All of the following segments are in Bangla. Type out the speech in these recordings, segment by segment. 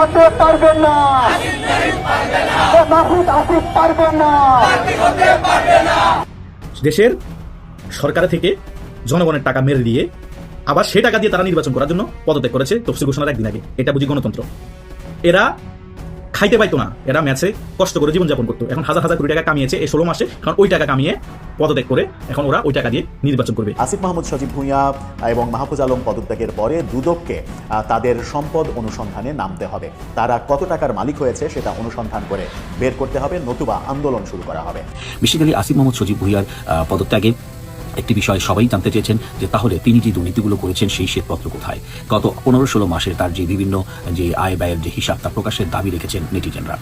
হতে পারবেন না। মাহমুদ আসিফ পারবেন না। দেশের সরকার থেকে জনগণের টাকা মেরে দিয়ে আবার সে টাকা দিয়ে তারা নির্বাচন করার জন্য পদত্যাগ করেছে তফসিল ঘোষণার একদিন আগে। এটা বুঝি গণতন্ত্র। এরা খাইতে পাইতো না। এরা ম্যাচে কষ্ট করে জীবনযাপন করতো। এখন হাজার হাজার কোটি টাকা কামিয়েছে এই ষোলো মাসে। কারণ ওই টাকা কামিয়ে পদত্যাগ করে এখন ওরা ওই টাকা দিয়ে নির্বাচন করবে। আসিফ মাহমুদ সজীব ভূঁইয়া এবং মাহফুজ আলম পদত্যাগের পরে দুদককে আহ, তাদের সম্পদ অনুসন্ধানে নামতে হবে। তারা কত টাকার মালিক হয়েছে সেটা অনুসন্ধান করে বের করতে হবে। নতুবা আন্দোলন শুরু করা হবে। বেসিক্যালি আসিফ মোহাম্মদ সজীব ভুইয়ার আহ, পদত্যাগে একটি বিষয় সবাই জানতে চেয়েছেন যে তাহলে তিনি যে দুর্নীতিগুলো করেছেন সেই শ্বেতপত্র কোথায়? গত পনেরো ষোলো মাসে তার যে বিভিন্ন যে আয় ব্যয়ের যে হিসাব তা প্রকাশের দাবি রেখেছেন নেটিজেনরা।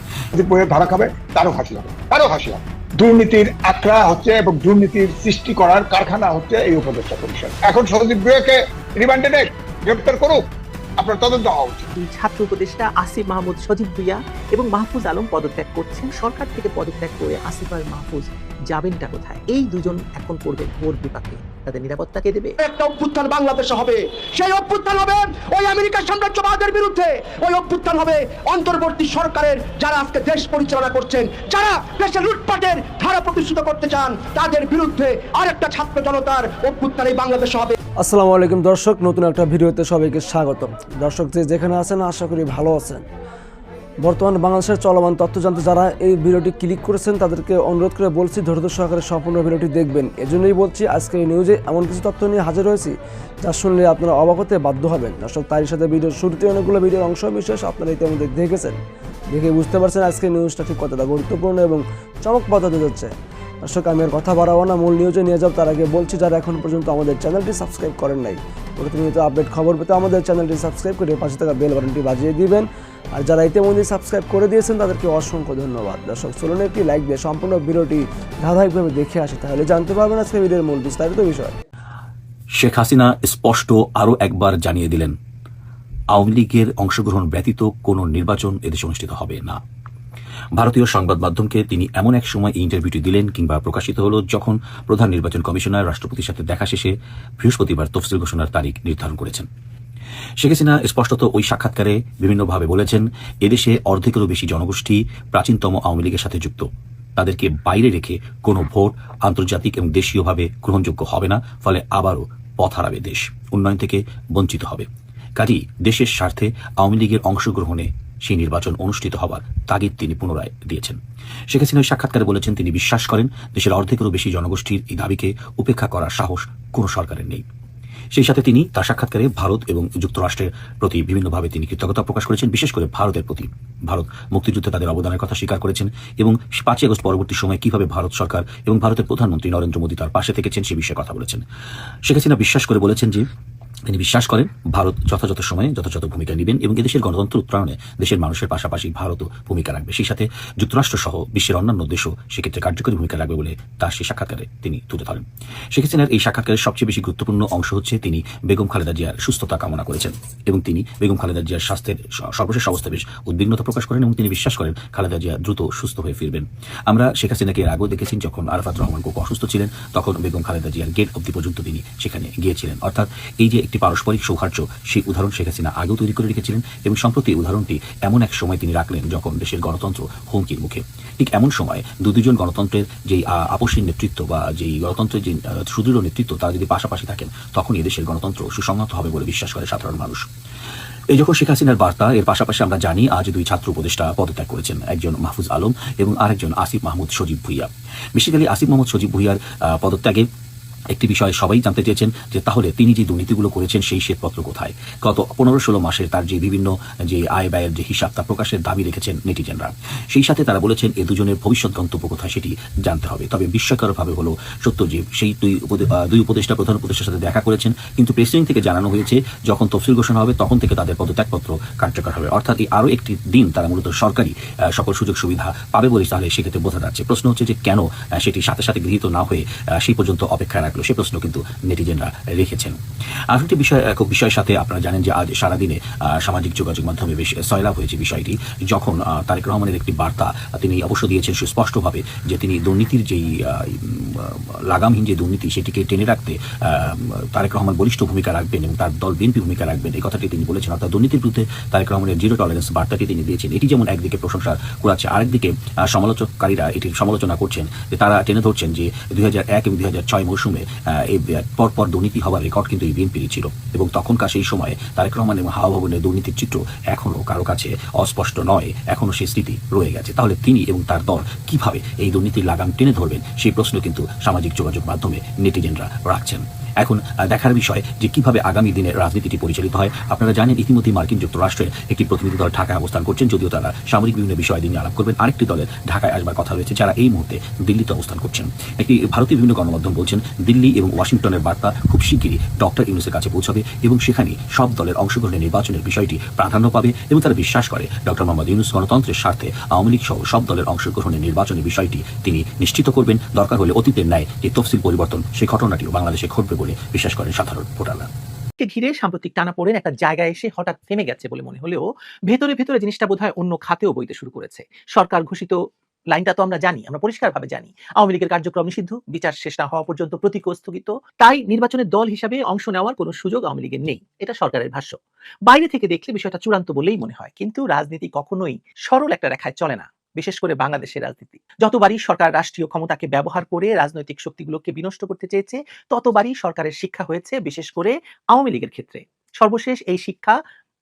ধরা খাবে তারও ফাঁসি হবে তারও ফাঁসি হবে। দুর্নীতির আখড়া হচ্ছে এবং দুর্নীতির সৃষ্টি করার কারখানা হচ্ছে এই উপদেষ্টা পরিষদ। এখন সজীব বিবেকে রিমান্ডে নেই গ্রেপ্তার করুক আপনার তদন্ত হওয়া উচিত। ছাত্র উপদেষ্টা আসিফ মাহমুদ সজীব ভুইয়া এবং মাহফুজ আলম পদত্যাগ করছেন। সরকার থেকে পদত্যাগ করে আসিফ আর মাহফুজ যাবেনটা কোথায়? এই দুজন এখন করবেন ভোর বিপাকে। তাদের নিরাপত্তা কে দেবে? একটা অভ্যুত্থান বাংলাদেশে হবে। সেই অভ্যুত্থান হবে ওই আমেরিকার সাম্রাজ্যবাদের বিরুদ্ধে। ওই অভ্যুত্থান হবে অন্তর্বর্তী সরকারের যারা আজকে দেশ পরিচালনা করছেন যারা দেশে লুটপাটের ধারা প্রতিষ্ঠিত করতে চান তাদের বিরুদ্ধে আরেকটা ছাত্র জনতার অভ্যুত্থান এই বাংলাদেশে হবে। আসসালামু আলাইকুম দর্শক নতুন একটা ভিডিওতে সবাইকে স্বাগত দর্শক যে যেখানে আছেন আশা করি ভালো আছেন। বর্তমান বাংলাদেশের চলমান তথ্য জানতে যারা এই ভিডিওটি ক্লিক করেছেন, তাদেরকে অনুরোধ করে বলছি, ধৈর্য সহকারে সম্পূর্ণ ভিডিওটি দেখবেন। এজন্যই বলছি আজকে এই নিউজে এমন কিছু তথ্য নিয়ে হাজির হয়েছি, যা শুনলে আপনারা অবাক হতে বাধ্য হবেন। দর্শক, তারই সাথে ভিডিওর শুরুতে অনেকগুলো ভিডিওর অংশ বিশেষ আপনারা ইতিমধ্যে দেখেছেন। দেখে বুঝতে পারছেন আজকের নিউজটা ঠিক কতটা গুরুত্বপূর্ণ এবং চমকপ্রদ হতে যাচ্ছে দর্শক, আমি আর কথা বাড়াবো না। মূল নিউজে নিয়ে যাব, তার আগে বলছি, যারা এখন পর্যন্ত আমাদের চ্যানেলটি সাবস্ক্রাইব করেন নাই, প্রতিনিয়ত আপডেট খবর পেতে আমাদের চ্যানেলটি সাবস্ক্রাইব করে পাশে থাকা বেল বাটনটি বাজিয়ে দিবেন। আর যারা ইতিমধ্যে সাবস্ক্রাইব করে দিয়েছেন, তাদেরকে অসংখ্য ধন্যবাদ। দর্শক, চলুন একটি লাইক দিয়ে সম্পূর্ণ ভিডিওটি ধারাবাহিকভাবে দেখে আসে, তাহলে জানতে পারবেন আজকে ভিডিওর মূল বিস্তারিত বিষয়। শেখ হাসিনা স্পষ্ট আরও একবার জানিয়ে দিলেন, আওয়ামী লীগের অংশগ্রহণ ব্যতীত কোনো নির্বাচন এদেশে অনুষ্ঠিত হবে না। ভারতীয় সংবাদ মাধ্যমকে তিনি এমন এক সময় এই ইন্টারভিউটি দিলেন কিংবা প্রকাশিত হল যখন প্রধান নির্বাচন কমিশনার রাষ্ট্রপতির সাথে দেখা শেষে বৃহস্পতিবার তফসিল ঘোষণার তারিখ নির্ধারণ করেছেন। শেখ হাসিনা স্পষ্টত ওই সাক্ষাৎকারে বিভিন্নভাবে বলেছেন, এদেশে অর্ধেকেরও বেশি জনগোষ্ঠী প্রাচীনতম আওয়ামী লীগের সাথে যুক্ত। তাদেরকে বাইরে রেখে কোনো ভোট আন্তর্জাতিক এবং দেশীয়ভাবে গ্রহণযোগ্য হবে না, ফলে আবারও পথ হারাবে দেশ, উন্নয়ন থেকে বঞ্চিত হবে। কাজেই দেশের স্বার্থে আওয়ামী লীগের অংশগ্রহণে সেই নির্বাচন অনুষ্ঠিত হবার তাগিদ তিনি পুনরায় দিয়েছেন। শেখ হাসিনা সাক্ষাৎকারে বলেছেন, তিনি বিশ্বাস করেন দেশের অর্ধেকেরও বেশি জনগোষ্ঠীর এই দাবিকে উপেক্ষা করার সাহস কোনো সরকারের নেই। সেই সাথে তিনি তার সাক্ষাৎকারে ভারত এবং যুক্তরাষ্ট্রের প্রতি বিভিন্নভাবে তিনি কৃতজ্ঞতা প্রকাশ করেছেন, বিশেষ করে ভারতের প্রতি। ভারত মুক্তিযুদ্ধে তাদের অবদানের কথা স্বীকার করেছেন এবং পাঁচই আগস্ট পরবর্তী সময়ে কীভাবে ভারত সরকার এবং ভারতের প্রধানমন্ত্রী নরেন্দ্র মোদী তার পাশে থেকেছেন সে বিষয়ে কথা বলেছেন। শেখ হাসিনা বিশ্বাস করে বলেছেন যে তিনি বিশ্বাস করেন ভারত যথাযথ সময়ে যথাযথ ভূমিকা নেবেন এবং এদেশের গণতন্ত্র উত্তরণে দেশের মানুষের পাশাপাশি ভারতও ভূমিকা রাখবে। সেই সাথে যুক্তরাষ্ট্র সহ বিশ্বের অন্যান্য দেশও সেক্ষেত্রে কার্যকরী ভূমিকা রাখবে বলে তার সেই সাক্ষাৎকারে তিনি তুলে ধরেন। শেখ হাসিনার এই সাক্ষাৎকারের সবচেয়ে বেশি গুরুত্বপূর্ণ অংশ হচ্ছে তিনি বেগম খালেদা জিয়ার সুস্থতা কামনা করেছেন এবং তিনি বেগম খালেদা জিয়ার স্বাস্থ্যের সর্বশেষ অবস্থা বেশ উদ্বিগ্নতা প্রকাশ করেন এবং তিনি বিশ্বাস করেন খালেদা জিয়া দ্রুত সুস্থ হয়ে ফিরবেন। আমরা শেখ হাসিনাকে এর আগেও দেখেছি যখন আরাফাত রহমান খুব অসুস্থ ছিলেন, তখন বেগম খালেদা জিয়ার গেট অব্দি পর্যন্ত তিনি সেখানে গিয়েছিলেন। অর্থাৎ এই যে একটি পারস্পরিক সৌহার্দ্য, সেই উদাহরণ শেখ হাসিনা আগেও তৈরি করে রেখেছিলেন এবং সম্প্রতি উদাহরণটি এমন এক সময় তিনি রাখলেন যখন দেশের গণতন্ত্র হুমকির মুখে। ঠিক এমন সময় দু দুজন গণতন্ত্রের যেই আপসীর নেতৃত্ব বা যেই গণতন্ত্রের যে সুদৃঢ় নেতৃত্ব তারা যদি পাশাপাশি থাকেন, তখন দেশের গণতন্ত্র সুসংহত হবে বলে বিশ্বাস করে সাধারণ মানুষ। এই যখন শেখ হাসিনার বার্তা, এর পাশাপাশি আমরা জানি আজ দুই ছাত্র উপদেষ্টা পদত্যাগ করেছেন, একজন মাহফুজ আলম এবং আরেকজন আসিফ মাহমুদ সজীব ভুইয়া। বেসিক্যালি আসিফ মাহমুদ সজীব ভুইয়ার পদত্যাগে একটি বিষয় সবাই জানতে চেয়েছেন যে তাহলে তিনি যে দুর্নীতিগুলো করেছেন সেই শ্বেতপত্র কোথায়? গত পনেরো ষোলো মাসে তার যে বিভিন্ন, যে আয় ব্যয়ের যে হিসাব তা প্রকাশের দাবি রেখেছেন নেটিজেনরা। সেই সাথে তারা বলেছেন এ দুজনের ভবিষ্যৎ গন্তব্য কোথায় সেটি জানতে হবে। তবে বিস্ময়করভাবে হলো সত্য যে সেই দুই দুই উপদেষ্টা, প্রধান উপদেষ্টার সাথে দেখা করেছেন। কিন্তু প্রেসিডেন্ট থেকে জানানো হয়েছে, যখন তফসিল ঘোষণা হবে তখন থেকে তাদের পদত্যাগপত্র কার্যকর হবে। অর্থাৎ এই আরও একটি দিন তারা মূলত সরকারি সকল সুযোগ সুবিধা পাবে বলে তাহলে সেক্ষেত্রে বোঝা যাচ্ছে। প্রশ্ন হচ্ছে যে কেন সেটি সাথে সাথে গৃহীত না হয়ে সেই পর্যন্ত অপেক্ষা রাখল থাকল সে প্রশ্ন কিন্তু নেটিজেনরা রেখেছেন। আর একটি বিষয় খুব বিষয়ের সাথে আপনারা জানেন যে আজ সারাদিনে সামাজিক যোগাযোগ মাধ্যমে বেশ সয়লাভ হয়েছে বিষয়টি, যখন তারেক রহমানের একটি বার্তা তিনি অবশ্য দিয়েছেন সুস্পষ্টভাবে যে তিনি দুর্নীতির যেই লাগামহীন যে দুর্নীতি সেটিকে টেনে রাখতে তারেক রহমান বলিষ্ঠ ভূমিকা রাখবেন এবং তার দল বিএনপি ভূমিকা রাখবেন, এই কথাটি তিনি বলেছেন। অর্থাৎ দুর্নীতির বিরুদ্ধে তারেক রহমানের জিরো টলারেন্স বার্তাটি তিনি দিয়েছেন। এটি যেমন একদিকে প্রশংসা কুড়াচ্ছে, আরেকদিকে সমালোচককারীরা এটির সমালোচনা করছেন যে তারা টেনে ধরছেন যে দুই হাজার এক এবং দুই হাজার ছয় মৌসুমে পরপর দুর্নীতি হওয়ার রেকর্ড কিন্তু এই বিএনপিরই ছিল। এবং তখনকার সেই সময়ে তারেক রহমান এবং হাওয়া ভবনের দুর্নীতির চিত্র এখনও কারও কাছে অস্পষ্ট নয়। এখনও সেই স্মৃতি রয়ে গেছে। তাহলে তিনি এবং তার দল কীভাবে এই দুর্নীতির লাগাম টেনে ধরবেন? সেই প্রশ্ন কিন্তু সামাজিক যোগাযোগ মাধ্যমে নেটিজেনরা রাখছেন। এখন দেখার বিষয় যে কীভাবে আগামী দিনে রাজনীতিটি পরিচালিত হয়। আপনারা জানেন ইতিমধ্যে মার্কিন যুক্তরাষ্ট্রের একটি প্রতিনিধি দল ঢাকায় অবস্থান করছেন, যদিও তারা সামরিক বিভিন্ন বিষয় নিয়ে আলাপ করবেন। আরেকটি দলের ঢাকায় আসবার কথা রয়েছে, যারা এই মুহূর্তে দিল্লিতে অবস্থান করছেন। একটি ভারতীয় বিভিন্ন গণমাধ্যম বলছেন, দিল্লি এবং ওয়াশিংটনের বার্তা খুব শিগগিরই ডক্টর ইউনুসের কাছে পৌঁছাবে এবং সেখানে সব দলের অংশগ্রহণের নির্বাচনের বিষয়টি প্রাধান্য পাবে এবং তারা বিশ্বাস করে, ডক্টর মোহাম্মদ ইউনুস গণতন্ত্রের স্বার্থে আওয়ামী লীগ সহ সব দলের অংশগ্রহণের নির্বাচনের বিষয়টি তিনি নিশ্চিত করবেন। দরকার হলে অতীতের ন্যায় যে তফসিল পরিবর্তন সেই ঘটনাটিও বাংলাদেশে ঘটবে বলে বিশ্বাস করেন সাধারণ ভোটাররা। ঘিরে সাম্প্রতিক টানাপোড়েন একটা জায়গায় এসে হঠাৎ থেমে গেছে বলে মনে হলেও ভেতরে ভেতরে জিনিসটা বোধহয় অন্য খাতেও বইতে শুরু করেছে। সরকার ঘোষিত লাইনটা তো আমরা জানি, আমরা পরিষ্কারভাবে জানি। আওয়ামী লীগের কার্যক্রম নিষিদ্ধ, বিচার শেষ না হওয়া পর্যন্ত প্রতীক স্থগিত। তাই নির্বাচনের দল হিসাবে অংশ নেওয়ার কোনো সুযোগ আওয়ামী লীগের নেই। এটা সরকারের ভাষ্য। বাইরে থেকে দেখলে বিষয়টা চূড়ান্ত বলেই মনে হয়। কিন্তু রাজনীতি কখনোই সরল একটা রেখায় চলে না। বিশেষ করে বাংলাদেশের রাজনীতি। যতবারই সরকার রাষ্ট্রীয় ক্ষমতাকে ব্যবহার করে রাজনৈতিক শক্তিগুলোকে বিনষ্ট করতে চেয়েছে, ততবারই সরকারের শিক্ষা হয়েছে বিশেষ করে আওয়ামী লীগের ক্ষেত্রে। সর্বশেষ এই শিক্ষা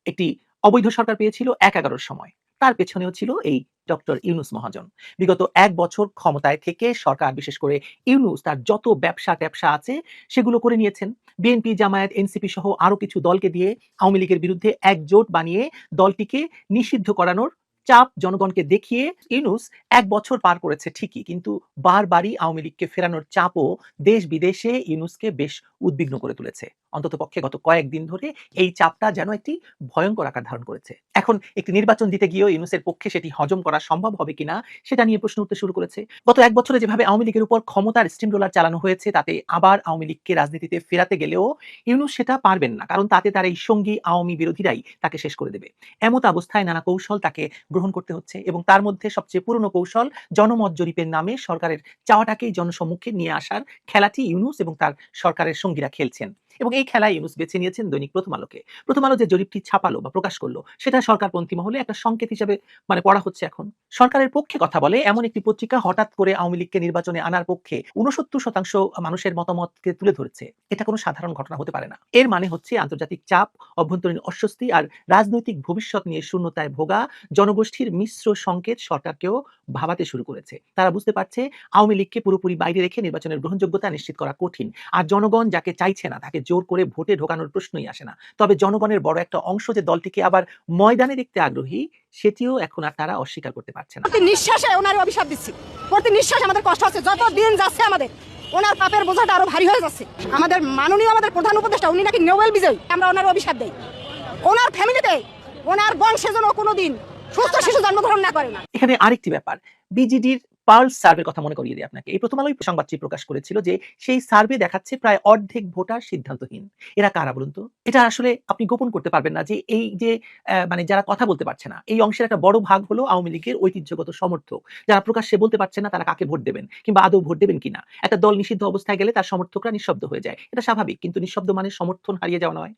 একটি অবৈধ সরকার পেয়েছিল এক এগারোর সময়। তার পেছনেও ছিল এই ডক্টর ইউনুস মহাজন। বিগত এক বছর ক্ষমতায় থেকে সরকার, বিশেষ করে ইউনুস, তার যত ব্যবসা ট্যাবসা আছে, সেগুলো করে নিয়েছেন। বিএনপি, জামায়াত, এনসিপি সহ আরও কিছু দলকে দিয়ে আওয়ামী লীগের বিরুদ্ধে একজোট বানিয়ে দলটিকে নিষিদ্ধ করানোর চাপ জনগণকে দেখিয়ে ইউনুস এক বছর পার করেছে ঠিকই, কিন্তু বারবারই আওয়ামী লীগকে ফেরানোর চাপও দেশ বিদেশে ইউনুসকে বেশ উদ্বিগ্ন করে তুলেছে। অন্তত পক্ষে গত কয়েকদিন ধরে এই চাপটা যেন একটি ভয়ঙ্কর আকার ধারণ করেছে। এখন একটি নির্বাচন দিতে গিয়েও ইউনুসের পক্ষে সেটি হজম করা সম্ভব হবে কিনা সেটা নিয়ে প্রশ্ন উঠতে শুরু করেছে। গত এক বছরে যেভাবে আওয়ামী লীগের উপর ক্ষমতার স্টিম রোলার চালানো হয়েছে, তাতে আবার আওয়ামী লীগকে রাজনীতিতে ফেরাতে গেলেও ইউনুস সেটা পারবেন না, কারণ তাতে তার এই সঙ্গী আওয়ামী বিরোধীরাই তাকে শেষ করে দেবে। এমত অবস্থায় নানা কৌশল তাকে গ্রহণ করতে হচ্ছে এবং তার মধ্যে সবচেয়ে পুরনো কৌশল জনমত জরিপের নামে সরকারের চাওয়াটাকেই জনসম্মুখে নিয়ে আসার খেলাটি ইউনুস এবং তার সরকারের সঙ্গীরা খেলছেন। এবং এই খেলায় ইউনুস বেছে নিয়েছেন দৈনিক প্রথম আলোকে। প্রথম আলো যে জরিপটি ছাপালো বা প্রকাশ করল, সেটা সরকারপন্থী মহলে একটা সংকেত হিসেবে মানে পড়া হচ্ছে এখন। সরকারের পক্ষে কথা বলে, এমন একটি পত্রিকা হঠাৎ করে আওয়ামী লীগকে নির্বাচনে আনার পক্ষে উনসত্তর শতাংশ মানুষের মতামতকে তুলে ধরেছে। এটা কোনো সাধারণ ঘটনা হতে পারে না। এর মানে হচ্ছে আন্তর্জাতিক চাপ, অভ্যন্তরীণ অস্বস্তি আর রাজনৈতিক ভবিষ্যৎ নিয়ে শূন্যতায় ভোগা জনগোষ্ঠীর মিশ্র সংকেত সরকারকেও ভাবাতে শুরু করেছে। তারা বুঝতে পারছে, আওয়ামী লীগকে পুরোপুরি বাইরে রেখে নির্বাচনের গ্রহণযোগ্যতা নিশ্চিত করা কঠিন। আর জনগণ যাকে চাইছে না, তাকে জোর করে ভোটে ঢোকানোর প্রশ্নই আসে না। তবে জনগণের বড় একটা অংশ যে দলটিকে আবার ময়দানে দেখতে আগ্রহী সেটিও এখন আর তারা অস্বীকার করতে পারছে না। নিঃশ্বাসে ওনার অভিশাপ দিচ্ছি। প্রতি নিঃশ্বাসে আমাদের কষ্ট হচ্ছে যত দিন যাচ্ছে আমাদের ওনার পাপের বোঝাটা আরও ভারী হয়ে যাচ্ছে। আমাদের মাননীয় আমাদের প্রধান উপদেষ্টা উনি নাকি নোবেল বিজয়ী। আমরা ওনার অভিশাপ দেই। ওনার ফ্যামিলিতে ওনার বংশে যেন কোনোদিন সুস্থ শিশু জন্মগ্রহণ না করে না। এখানে আরেকটি ব্যাপার বিজিডির পার্ল সার্ভের কথা মনে করিয়ে দিই আপনাকে। এই প্রথম আলোই সংবাদটি প্রকাশ করেছিল যে, সেই সার্ভে দেখাচ্ছে প্রায় অর্ধেক ভোটার সিদ্ধান্তহীন। এরা কারা বলুন তো? এটা আসলে আপনি গোপন করতে পারবেন না যে, এই যে মানে যারা কথা বলতে পারছে না, এই অংশের একটা বড় ভাগ হলো আওয়ামী লীগের ঐতিহ্যগত সমর্থক। যারা প্রকাশ্যে বলতে পারছে না, তারা কাকে ভোট দেবেন? কিংবা আদৌ ভোট দেবেন কিনা? একটা দল নিষিদ্ধ অবস্থায় গেলে তার সমর্থকরা নিঃশব্দ হয়ে যায়। এটা স্বাভাবিক, কিন্তু নিঃশব্দ মানে সমর্থন হারিয়ে যাওয়া নয়।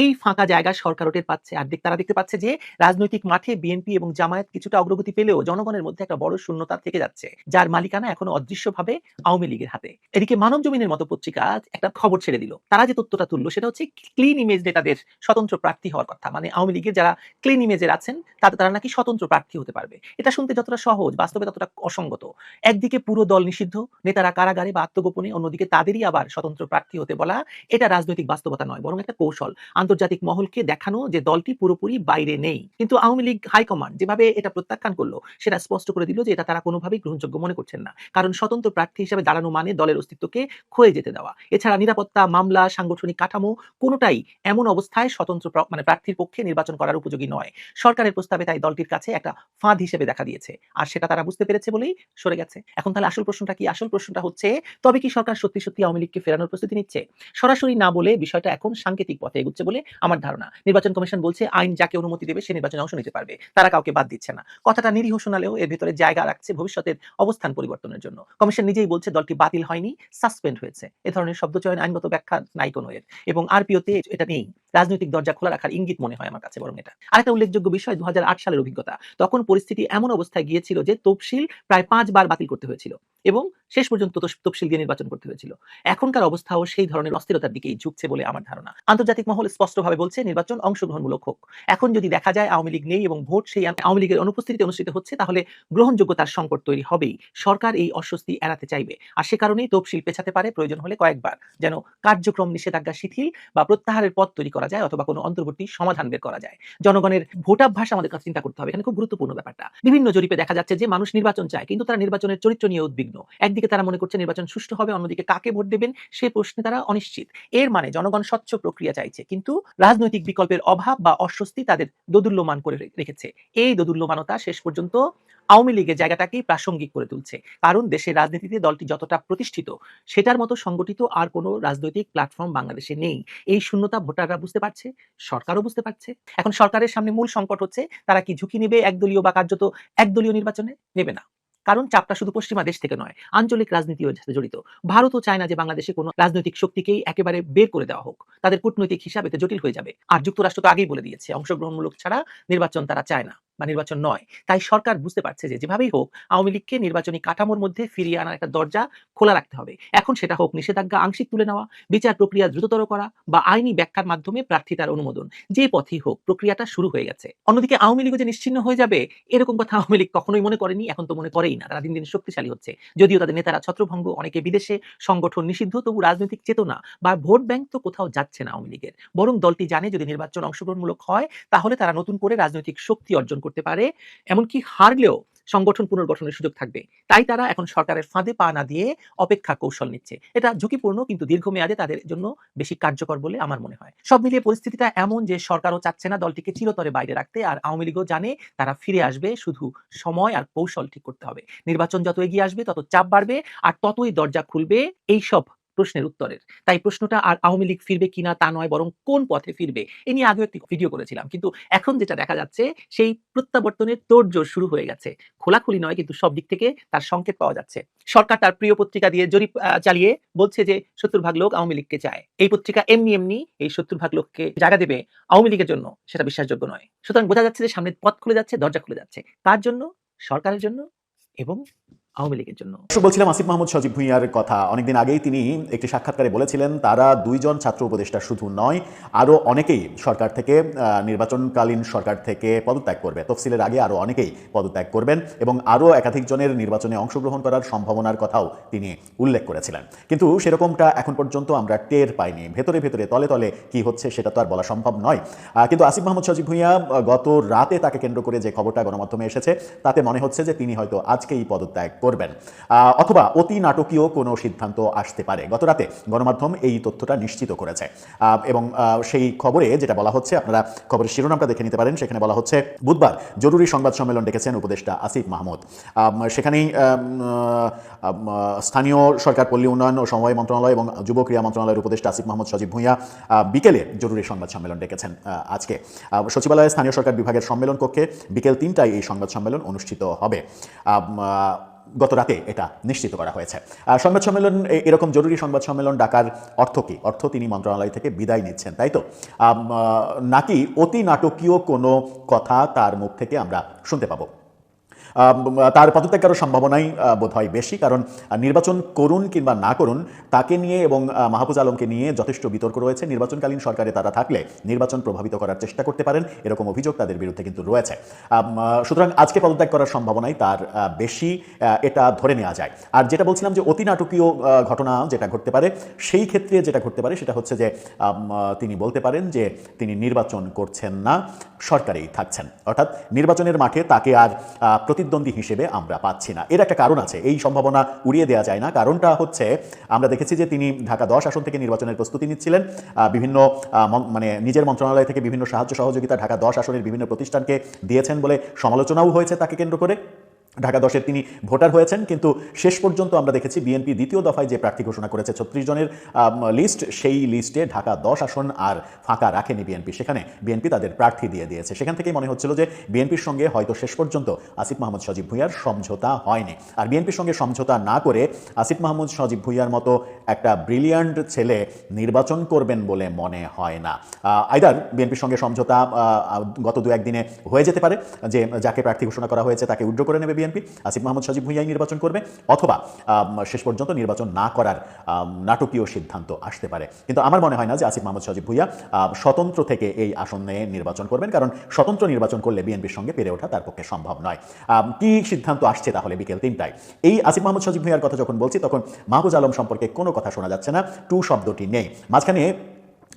এই ফাঁকা জায়গা সরকার ওটের পাচ্ছে। আর তারা দেখতে পাচ্ছে যে, রাজনৈতিক মাঠে বিএনপি এবং জামায়াত কিছুটা অগ্রগতি পেলেও জনগণের মধ্যে একটা বড় শূন্যতা থেকে যাচ্ছে। যার মালিকানা এখনও অদৃশ্যভাবে আওয়ামী লীগের হাতে। এদিকে মানব জমিনের মতো পত্রিকা একটা খবর ছেড়ে দিল। তারা যে তথ্যটা তুললো সেটা হচ্ছে ক্লিন ইমেজ নেতাদের স্বতন্ত্র প্রার্থী হওয়ার কথা। মানে আওয়ামী লীগের যারা ক্লিন ইমেজের আছেন, তাতে তারা নাকি স্বতন্ত্র প্রার্থী হতে পারবে। এটা শুনতে যতটা সহজ, বাস্তবে ততটা অসঙ্গত। একদিকে পুরো দল নিষিদ্ধ, নেতারা কারাগারে বা আত্মগোপনে, অন্যদিকে তাদেরই আবার স্বতন্ত্র প্রার্থী হতে বলা, এটা রাজনৈতিক বাস্তবতা নয়, বরং একটা কৌশল। আন্তর্জাতিক মহলকে দেখানো যে দলটি পুরোপুরি বাইরে নেই। কিন্তু আওয়ামী লীগ হাইকমান্ড যেভাবে এটা প্রত্যাখ্যান করল, সেটা স্পষ্ট করে দিল যে এটা তারা কোনোভাবেই গ্রহণ গ্রহণযোগ্য মনে করছেন না। কারণ স্বতন্ত্র প্রার্থী হিসেবে দাঁড়ানো মানে দলের অস্তিত্বকে ক্ষয়ে যেতে দেওয়া। এছাড়া নিরাপত্তা, মামলা, সাংগঠনিক কাঠামো কোনোটাই এমন অবস্থায় স্বতন্ত্র মানে প্রার্থীর পক্ষে নির্বাচন করার উপযোগী নয়। সরকারের প্রস্তাবে তাই দলটির কাছে একটা ফাঁদ হিসেবে দেখা দিয়েছে। আর সেটা তারা বুঝতে পেরেছে বলেই সরে গেছে। এখন তাহলে আসল প্রশ্নটা কি? আসল প্রশ্নটা হচ্ছে, তবে কি সরকার সত্যি সত্যি আওয়ামী লীগকে ফেরানোর প্রস্তুতি নিচ্ছে? সরাসরি না বলে বিষয়টা এখন সাংকেতিক পথে এগুচ্ছে বলে আমার ধারণা। নির্বাচন কমিশন বলছে, আইন যাকে অনুমতি দেবে সে নির্বাচনে অংশ নিতে পারবে। তারা কাউকে বাদ দিচ্ছে না। কথাটা নিরীহ শোনালেও এর ভেতরে জায়গা রাখছে ভবিষ্যতের অবস্থান পরিবর্তনের জন্য। কমিশন নিজেই বলছে দলটি বাতিল হয়নি, সাসপেন্ড হয়েছে। এ ধরনের শব্দচয়ন আইনগত ব্যাখ্যা নাই কোনো এর। এবং আরপিওতে এটা নেই। রাজনৈতিক দরজা খোলা রাখার ইঙ্গিত মনে হয় আমার কাছে বরং এটা। আরেকটা উল্লেখযোগ্য বিষয় দু হাজার আট সালের অভিজ্ঞতা। তখন পরিস্থিতি এমন অবস্থায় গিয়েছিল যে তফসিল প্রায় পাঁচবার বাতিল করতে হয়েছিল। এবং শেষ পর্যন্ত তফসিল দিয়ে নির্বাচন করতে হয়েছিল। এখনকার অবস্থাও সেই ধরনের অস্থিরতার দিকেই ঝুঁকছে বলে আমার ধারণা। আন্তর্জাতিক মহল স্পষ্টভাবে বলছে, নির্বাচন অংশগ্রহণমূলক হোক। এখন যদি দেখা যায় আওয়ামী লীগ নেই এবং ভোট সেই আওয়ামী লীগের অনুপস্থিতিতে অনুষ্ঠিত হচ্ছে, তাহলে গ্রহণযোগ্যতার সংকট তৈরি হবেই। সরকার এই অস্বস্তি এড়াতে চাইবে। আর সে কারণেই তফসিল পেছাতে পারে, প্রয়োজন হলে কয়েকবার। যেন কার্যক্রম নিষেধাজ্ঞা শিথিল বা প্রত্যাহারের পথ তৈরি করা যায় অথবা কোনো অন্তর্বর্তী সমাধান বের করা যায়। জনগণের ভোটাভ্যাস আমাদের কাছে চিন্তা করতে হবে। এখানে খুব গুরুত্বপূর্ণ ব্যাপারটা। বিভিন্ন জরিপে দেখা যাচ্ছে যে, মানুষ নির্বাচন চায়, কিন্তু তারা নির্বাচনের চরিত্র নিয়ে উদ্বিগ্ন। একদিকে তারা মনে করছে নির্বাচন সুষ্ঠু হবে, অন্যদিকে কাকে ভোট দেবেন সে প্রশ্নে তারা অনিশ্চিত। এর মানে জনগণ স্বচ্ছ প্রক্রিয়া চাইছে, কিন্তু রাজনৈতিক বিকল্পের অভাব বা অস্বস্তি তাদের দোদুল্যমান করে রেখেছে। এই দোদুল্যমানতা শেষ পর্যন্ত আওয়ামী লীগের জায়গাটাকেই প্রাসঙ্গিক করে তুলছে। কারণ দেশের রাজনীতিতে দলটি যতটা প্রতিষ্ঠিত, সেটার মতো সংগঠিত আর কোনো রাজনৈতিক প্ল্যাটফর্ম বাংলাদেশে নেই। এই শূন্যতা ভোটাররা বুঝতে পারছে, সরকারও বুঝতে পারছে। এখন সরকারের সামনে মূল সংকট হচ্ছে, তারা কি ঝুঁকি নেবে একদলীয় বা কার্যত একদলীয় নির্বাচনে? নেবে না। কারণ চাপটা শুধু পশ্চিমা দেশ থেকে নয়, আঞ্চলিক রাজনীতিও জড়িত। ভারত চায় না যে বাংলাদেশে কোনো রাজনৈতিক শক্তিকেই একেবারে বের করে দেওয়া হোক, তাদের কূটনৈতিক হিসাবে জটিল হয়ে যাবে। আর যুক্তরাষ্ট্র তো আগেই বলে দিয়েছে, অংশগ্রহণমূলক ছাড়া নির্বাচন তারা চায় না। বা নির্বাচন নয়। তাই সরকার বুঝতে পারছে যে যেভাবেই হোক, আওয়ামী লীগকে নির্বাচনী কাঠামোর মধ্যে ফিরিয়ে আনার একটা দরজা খোলা রাখতে হবে। এখন সেটা হোক নিষেধাজ্ঞা আংশিক তুলে নেওয়া, বিচার প্রক্রিয়া দ্রুততর করা বা আইনি ব্যাখ্যার মাধ্যমে প্রার্থিতার অনুমোদন। যে পথেই হোক, প্রক্রিয়াটা শুরু হয়ে গেছে। অন্যদিকে আওয়ামী লীগও যে নিশ্চিন্ন হয়ে যাবে, এরকম কথা আওয়ামী লীগ কখনোই মনে করেনি, এখন তো মনে করেই না। তারা দিন দিন শক্তিশালী হচ্ছে। যদিও তাদের নেতারা ছত্রভঙ্গ, অনেকে বিদেশে, সংগঠন নিষিদ্ধ, তবু রাজনৈতিক চেতনা বা ভোট ব্যাংক তো কোথাও যাচ্ছে না আওয়ামী লীগের। বরং দলটি জানে যদি নির্বাচন অংশগ্রহণমূলক হয়, তাহলে তারা নতুন করে রাজনৈতিক শক্তি অর্জন করতে পারে, এমনকি হারলেও সংগঠন পুনর্গঠনের সুযোগ থাকবে। তাই তারা এখন সরকারের ফাঁদে পা না দিয়ে অপেক্ষা কৌশল নিচ্ছে। এটা ঝুঁকিপূর্ণ কিন্তু দীর্ঘমেয়াদে তাদের জন্য বেশি কার্যকর বলে আমার মনে হয়। সব মিলিয়ে পরিস্থিতিটা এমন যে সরকারও চাচ্ছে না দলটিকে চিরতরে বাইরে রাখতে, আর আওয়ামী লীগও জানে তারা ফিরে আসবে শুধু সময় আর কৌশল ঠিক করতে হবে। নির্বাচন যত এগিয়ে আসবে তত চাপ বাড়বে, আর ততই দরজা খুলবে এই সব প্রশ্নের উত্তরের। তাই প্রশ্নটা আর আওয়ামী লীগ ফিরবে কিনা তা নয়, বরং কোন পথে ফিরবে, এ নিয়ে আগেও একটি ভিডিও করেছিলাম। কিন্তু এখন যেটা দেখা যাচ্ছে, সেই প্রত্যাবর্তনের তোড়জোড় শুরু হয়ে গেছে। খোলাখুলি নয়, কিন্তু সব দিক থেকে তার সংকেত পাওয়া যাচ্ছে। সরকার তার প্রিয় পত্রিকা দিয়ে জরিপ চালিয়ে বলছে যে, সত্তর ভাগ লোক আওয়ামী লীগকে চায়। এই পত্রিকা এমনি এমনি এই সত্তর ভাগ লোককে জায়গা দেবে আওয়ামী লীগের জন্য, সেটা বিশ্বাসযোগ্য নয়। সুতরাং বোঝা যাচ্ছে যে সামনে পথ খুলে যাচ্ছে, দরজা খুলে যাচ্ছে। কার জন্য? সরকারের জন্য এবং আওয়ামী লীগের জন্য। বলছিলাম আসিফ মাহমুদ সজীব ভুঁইয়ার কথা। অনেকদিন আগেই তিনি একটি সাক্ষাৎকারে বলেছিলেন, তারা দুইজন ছাত্র উপদেষ্টা শুধু নয় আরও অনেকেই সরকার থেকে নির্বাচনকালীন সরকার থেকে পদত্যাগ করবে। তফসিলের আগে আরও অনেকেই পদত্যাগ করবেন এবং আরও একাধিক জনের নির্বাচনে অংশগ্রহণ করার সম্ভাবনার কথাও তিনি উল্লেখ করেছিলেন। কিন্তু সেরকমটা এখন পর্যন্ত আমরা টের পাইনি। ভেতরে ভেতরে, তলে তলে কি হচ্ছে সেটা তো আর বলা সম্ভব নয়। কিন্তু আসিফ মাহমুদ সজীব ভুঁইয়া গত রাতে তাকে কেন্দ্র করে যে খবরটা গণমাধ্যমে এসেছে, তাতে মনে হচ্ছে যে তিনি হয়তো আজকেই পদত্যাগ করবেন। অথবা অতি নাটকীয় কোনো সিদ্ধান্ত আসতে পারে। গতরাতে গণমাধ্যম এই তথ্যটা নিশ্চিত করেছে। এবং সেই খবরে যেটা বলা হচ্ছে, আপনারা খবরের শিরোনামটা দেখে নিতে পারেন। সেখানে বলা হচ্ছে, বুধবার জরুরি সংবাদ সম্মেলন ডেকেছেন উপদেষ্টা আসিফ মাহমুদ। সেখানেই স্থানীয় সরকার, পল্লী উন্নয়ন ও সমবায় মন্ত্রণালয় এবং যুব ক্রীড়া মন্ত্রণালয়ের উপদেষ্টা আসিফ মাহমুদ সজীব ভূঁইয়া বিকেলে জরুরি সংবাদ সম্মেলন ডেকেছেন আজকে। সচিবালয়ে স্থানীয় সরকার বিভাগের সম্মেলন কক্ষে বিকেল তিনটায় এই সংবাদ সম্মেলন অনুষ্ঠিত হবে। গত রাতে এটা নিশ্চিত করা হয়েছে। সংবাদ সম্মেলন এরকম জরুরি সংবাদ সম্মেলন ডাকার অর্থ কি? অর্থ তিনি মন্ত্রণালয় থেকে বিদায় নিচ্ছেন, তাই তো? নাকি অতি নাটকীয় কোনো কথা তার মুখ থেকে আমরা শুনতে পাবো? তার পদত্যাগ করার সম্ভাবনাই বোধ হয় বেশি। কারণ নির্বাচন করুন কিংবা না করুন, তাকে নিয়ে এবং মাহফুজ আলমকে নিয়ে যথেষ্ট বিতর্ক রয়েছে। নির্বাচনকালীন সরকারে তারা থাকলে নির্বাচন প্রভাবিত করার চেষ্টা করতে পারেন। এরকম অভিযোগ তাদের বিরুদ্ধে কিন্তু রয়েছে। সুতরাং আজকে পদত্যাগ করার সম্ভাবনাই তার বেশি এটা ধরে নেওয়া যায়। আর যেটা বলছিলাম যে অতি নাটকীয় ঘটনা যেটা ঘটতে পারে, সেই ক্ষেত্রে যেটা ঘটতে পারে সেটা হচ্ছে যে তিনি বলতে পারেন যে তিনি নির্বাচন করছেন না, সরকারেই থাকছেন। অর্থাৎ নির্বাচনের মাঠে তাকে আর প্রতি প্রতিদ্বন্দ্বী হিসেবে আমরা পাচ্ছি না। এর একটা কারণ আছে। এই সম্ভাবনা উড়িয়ে দেওয়া যায় না। কারণটা হচ্ছে, আমরা দেখেছি যে তিনি ঢাকা দশ আসন থেকে নির্বাচনের প্রস্তুতি নিচ্ছিলেন। বিভিন্ন মানে নিজের মন্ত্রণালয় থেকে বিভিন্ন সাহায্য সহযোগিতা ঢাকা দশ আসনের বিভিন্ন প্রতিষ্ঠানকে দিয়েছেন বলে সমালোচনাও হয়েছে তাকে কেন্দ্র করে। ঢাকা দশের তিনি ভোটার হয়েছেন, কিন্তু শেষ পর্যন্ত আমরা দেখেছি বিএনপি দ্বিতীয় দফায় যে প্রার্থী ঘোষণা করেছে, ছত্রিশ জনের লিস্ট সেই লিস্টে ঢাকা দশ আসন আর ফাঁকা রাখেনি বিএনপি সেখানে বিএনপি তাদের প্রার্থী দিয়ে দিয়েছে। সেখান থেকেই মনে হচ্ছিল যে বিএনপির সঙ্গে হয়তো শেষ পর্যন্ত আসিফ মাহমুদ, সজীব ভুইয়ার সমঝোতা হয়নি। আর বিএনপির সঙ্গে সমঝোতা না করে আসিফ মাহমুদ, সজীব ভুইয়ার মতো একটা ব্রিলিয়ান্ট ছেলে নির্বাচন করবেন বলে মনে হয় না। আইদার বিএনপির সঙ্গে সমঝোতা গত দু একদিনে হয়ে যেতে পারে, যে যাকে প্রার্থী ঘোষণা করা হয়েছে তাকে উড্র করে নেবে বিএনপি আসিফ মাহমুদ সজীব ভুইয়াই নির্বাচন করবে অথবা শেষ পর্যন্ত নির্বাচন না করার নাটকীয় সিদ্ধান্ত আসতে পারে। কিন্তু আমার মনে হয় না যে আসিফ মাহমুদ সজীব ভুইয়া স্বতন্ত্র থেকে এই আসনে নির্বাচন করবেন, কারণ স্বতন্ত্র নির্বাচন করলে বিএনপির সঙ্গে পেরে ওঠা তার পক্ষে সম্ভব নয়। কি সিদ্ধান্ত আসছে তাহলে বিকেল তিনটায়? এই আসিফ মাহমুদ সজীব ভুইয়ার কথা যখন বলছি, তখন মাহফুজ আলম সম্পর্কে কোনো কথা শোনা যাচ্ছে না, টু শব্দটি নেই। মাঝখানে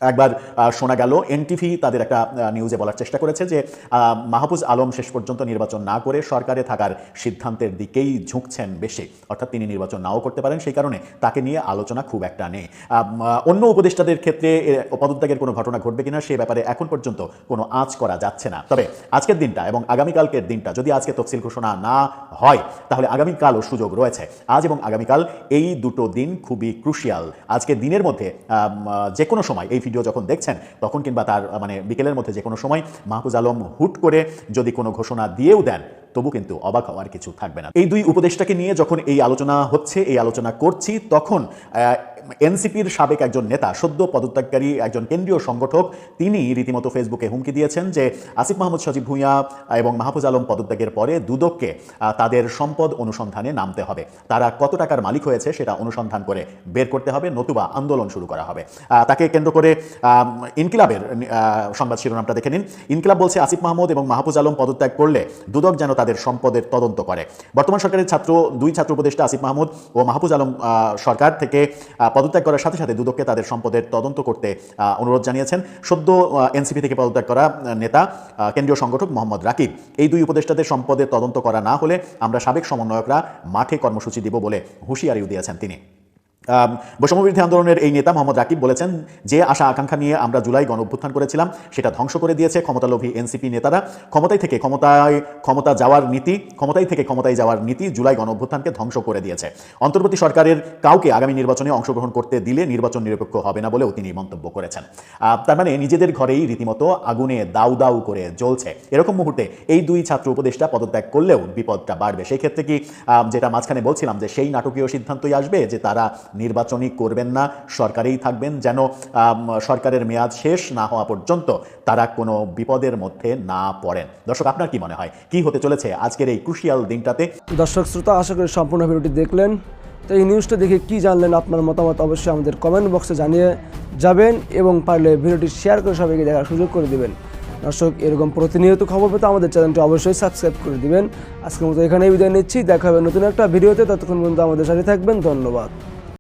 একবার শোনা গেল, এনটিভি তাদের একটা নিউজে বলার চেষ্টা করেছে যে মাহফুজ আলম শেষ পর্যন্ত নির্বাচন না করে সরকারে থাকার সিদ্ধান্তের দিকেই ঝুঁকছেন বেশি। অর্থাৎ তিনি নির্বাচন নাও করতে পারেন, সেই কারণে তাকে নিয়ে আলোচনা খুব একটা নেই। অন্য উপদেষ্টাদের ক্ষেত্রে পদত্যাগের কোনো ঘটনা ঘটবে কিনা সে ব্যাপারে এখন পর্যন্ত কোনো আঁচ করা যাচ্ছে না। তবে আজকের দিনটা এবং আগামীকালকের দিনটা যদি আজকে তফসিল ঘোষণা না হয়, তাহলে আগামীকালও সুযোগ রয়েছে। আজ এবং আগামীকাল এই দুটো দিন খুবই ক্রুশিয়াল আজকে দিনের মধ্যে যে কোনো সময় এই ভিডিও যখন দেখছেন, তখন কিংবা তার মানে বিকেলের মধ্যে যে কোনো সময় মাহফুজ আলম হুট করে যদি কোনো ঘোষণা দিয়েও দেন, তবু কিন্তু অবাক হওয়ার কিছু থাকবে না। এই দুই উপদেশটাকে নিয়ে যখন এই আলোচনা হচ্ছে, এই আলোচনা করছি, তখন এনসিপির সাবেক একজন নেতা, সদ্য পদত্যাগকারী একজন কেন্দ্রীয় সংগঠক, তিনি রীতিমতো ফেসবুকে হুমকি দিয়েছেন যে আসিফ মাহমুদ, সজীব ভুঁইয়া এবং মাহফুজ আলম পদত্যাগের পরে দুদককে তাদের সম্পদ অনুসন্ধানে নামতে হবে। তারা কত টাকার মালিক হয়েছে সেটা অনুসন্ধান করে বের করতে হবে, নতুবা আন্দোলন শুরু করা হবে। তাকে কেন্দ্র করে ইনকিলাবের সংবাদ শিরোনামটা দেখে নিন। ইনকিলাব বলছে, আসিফ মাহমুদ এবং মাহফুজ আলম পদত্যাগ করলে দুদক যেন তাদের সম্পদের তদন্ত করে। বর্তমান সরকারের ছাত্র, দুই ছাত্র উপদেষ্টা আসিফ মাহমুদ ও মাহফুজ আলম সরকার থেকে পদত্যাগ করার সাথে সাথে দুদককে তাদের সম্পদের তদন্ত করতে অনুরোধ জানিয়েছেন সদ্য এনসিপি থেকে পদত্যাগ করা নেতা কেন্দ্রীয় সংগঠক মোহাম্মদ রাকিব। এই দুই উপদেষ্টাদের সম্পদের তদন্ত করা না হলে আমরা সাবেক সমন্বয়করা মাঠে কর্মসূচি দিব বলে হুঁশিয়ারিও দিয়েছেন তিনি। বৈষম্যবিরোধী আন্দোলনের এই নেতা মোহাম্মদ রাকিব বলেছেন যে আশা আকাঙ্ক্ষা নিয়ে আমরা জুলাই গণ অভ্যুত্থান করেছিলাম, সেটা ধ্বংস করে দিয়েছে ক্ষমতালোভী এনসিপি নেতারা। ক্ষমতায় থেকে ক্ষমতায়, ক্ষমতা যাওয়ার নীতি, ক্ষমতায় থেকে ক্ষমতায় যাওয়ার নীতি জুলাই গণ অভ্যুত্থানকে ধ্বংস করে দিয়েছে। অন্তর্বর্তী সরকারের কাউকে আগামী নির্বাচনে অংশগ্রহণ করতে দিলে নির্বাচন নিরপেক্ষ হবে না বলেও তিনি মন্তব্য করেছেন। তার মানে নিজেদের ঘরেই রীতিমতো আগুনে দাউ দাউ করে জ্বলছে। এরকম মুহূর্তে এই দুই ছাত্র উপদেষ্টা পদত্যাগ করলেও বিপদটা বাড়বে। সেই ক্ষেত্রে কি যেটা মাঝখানে বলছিলাম যে সেই নাটকীয় সিদ্ধান্তই আসবে যে তারা নির্বাচনই করবেন না, সরকারেই থাকবেন যেন সরকারের মেয়াদ শেষ না হওয়া পর্যন্ত তারা কোনো বিপদের মধ্যে না পড়েন। দর্শক, আপনার কি মনে হয়? কি হতে চলেছে আজকের এই ক্রুশিয়াল দিনটাতে? দর্শক, শ্রোতা, আশা করি সম্পূর্ণ ভিডিওটি দেখলেন। তো এই নিউজটা দেখে কি জানলেন, আপনার মতামত অবশ্যই আমাদের কমেন্ট বক্সে জানিয়ে যাবেন এবং পারলে ভিডিওটি শেয়ার করে সবাইকে দেখার সুযোগ করে দিবেন। দর্শক, এরকম প্রতিনিয়ত খবর পেতে আমাদের চ্যানেলটি অবশ্যই সাবস্ক্রাইব করে দিবেন। আজকের মতো এখানেই বিদায় নিচ্ছি। দেখা হবে নতুন একটা ভিডিওতে। ততক্ষণ পর্যন্ত আমাদের সাথে থাকবেন। ধন্যবাদ।